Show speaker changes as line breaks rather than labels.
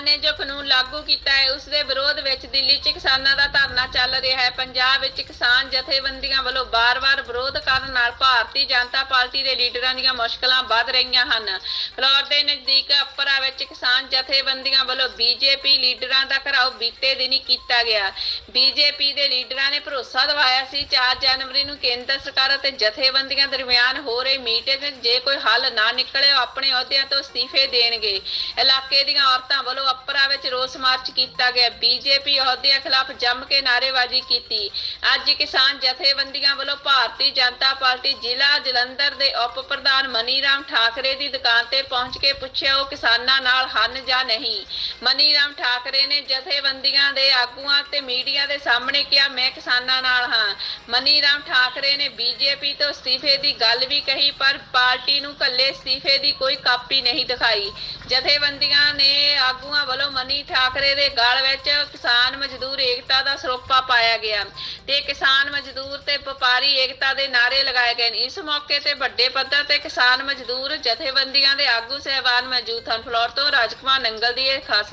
ਨੇ ਜੋ ਕਾਨੂੰਨ ਲਾਗੂ ਕੀਤਾ ਹੈ, ਉਸ ਦੇ ਵਿਰੋਧ ਵਿੱਚ ਦਿੱਲੀ 'ਚ ਕਿਸਾਨਾਂ ਦਾ ਧਰਨਾ ਚੱਲ ਰਿਹਾ ਹੈ। ਪੰਜਾਬ ਵਿੱਚ ਕਿਸਾਨ ਜਥੇਬੰਦੀਆਂ ਵੱਲੋਂ ਬਾਰ-ਬਾਰ ਵਿਰੋਧ ਕਰਨ ਨਾਲ ਭਾਰਤੀ ਜਨਤਾ ਪਾਰਟੀ ਦੇ ਲੀਡਰਾਂ ਦੀਆਂ ਮੁਸ਼ਕਲਾਂ ਵੱਧ ਰਹੀਆਂ ਹਨ। ਫਲੋਰ ਦੇ ਨਜ਼ਦੀਕ ਅਪਰਾ ਵਿੱਚ ਕਿਸਾਨ ਜਥੇਬੰਦੀਆਂ ਵੱਲੋਂ ਬੀਜੇਪੀ ਲੀਡਰਾਂ ਦਾ ਘਰਾਓ ਬੀਤੇ ਦਿਨੀ ਕੀਤਾ ਗਿਆ। ਬੀਜੇਪੀ ਦੇ ਲੀਡਰਾਂ ਨੇ ਭਰੋਸਾ ਦਿਵਾਇਆ ਸੀ 4 ਜਨਵਰੀ ਨੂੰ ਕੇਂਦਰ ਸਰਕਾਰ ਅਤੇ ਜਥੇਬੰਦੀਆਂ ਦਰਮਿਆਨ ਹੋ ਰਹੀ ਮੀਟਿੰਗ ਜੇ ਕੋਈ ਹੱਲ ਨਾ ਨਿਕਲੇ ਉਹ ਆਪਣੇ ਅਹੁਦਿਆਂ ਤੋਂ ਅਸਤੀਫੇ ਦੇਣਗੇ। ਇਲਾਕੇ ਦੀਆਂ ਔਰਤਾਂ ਵੱਲੋਂ ਅਪਰਾ ਵਿੱਚ ਰੋਸ ਮਾਰਚ ਕੀਤਾ ਗਿਆ। ਬੀਜੇਪੀ ਅਹੁਦਿਆਂ ਖਿਲਾਫ ਜੰਮ ਕੇ ਨਾਅਰੇਬਾਜ਼ੀ ਕੀਤੀ। ਅੱਜ ਕਿਸਾਨ ਜਥੇਬੰਦੀਆਂ ਵੱਲੋਂ ਭਾਰਤੀ ਜਨਤਾ ਪਾਰਟੀ ਜ਼ਿਲ੍ਹਾ ਜਲੰਧਰ ਦੇ ਉਪ ਪ੍ਰਧਾਨ ਮਨੀ ਰਾਮ ਠਾਕਰੇ ਦੀ ਦੁਕਾਨ ਤੇ ਪਹੁੰਚ ਕੇ ਪੁੱਛਿਆ, ਉਹ ਕਿਸਾਨਾਂ ਨਾਲ ਹਨ ਜਾਂ ਨਹੀਂ। ਮਨੀ ਰਾਮ ਠਾਕਰੇ ਨੇ ਜਥੇਬੰਦੀਆਂ ਦੇ ਆਗੂਆਂ ਤੇ ਮੀਡੀਆ ਦੇ ਸਾਹਮਣੇ ਕਿਹਾ, ਮੈਂ ਕਿਸਾਨਾਂ ਨਾਲ ਹਾਂ। ਮਨੀ ਰਾਮ ਠਾਕਰੇ ਨੇ ਬੀਜੇਪੀ ਤੋਂ ਅਸਤੀਫੇ ਦੀ ਗੱਲ ਵੀ ਕਹੀ, ਪਰ ਪਾਰਟੀ ਨੂੰ ਕੱਲੇ ਅਸਤੀਫੇ ਦੀ ਕੋਈ ਕਾਪੀ ਨਹੀਂ ਦਿਖਾਈ। ਜਥੇਬੰਦੀਆਂ ਨੇ ਆਗੂਆਂ ਵੱਲੋਂ ਮਨੀ ਠਾਕਰੇ ਦੇ ਗਲ ਵਿੱਚ ਕਿਸਾਨ ਮਜ਼ਦੂਰ ਏਕਤਾ ਦਾ ਸਰੋਪਾ ਪਾਇਆ ਗਿਆ। ਤੇ ਕਿਸਾਨ ਮਜ਼ਦੂਰ ਤੇ ਵਪਾਰੀ ਏਕਤਾ ਦੇ ਨਾਅਰੇ ਲਗਾਏ ਗਏ ਨੇ। ਇਸ ਮੌਕੇ ਤੇ ਵੱਡੇ ਪੱਧਰ ਤੇ ਕਿਸਾਨ ਮਜ਼ਦੂਰ ਜਥੇਬੰਦੀਆਂ ਦੇ ਆਗੂ ਸਹਿਬਾਨ ਮੌਜੂਦ ਹਨ। ਫਲੋਰ ਤੋਂ ਰਾਜਕੁਮਾਰ ਨੰਗਲ ਦੀ ਇਹ ਖਾਸ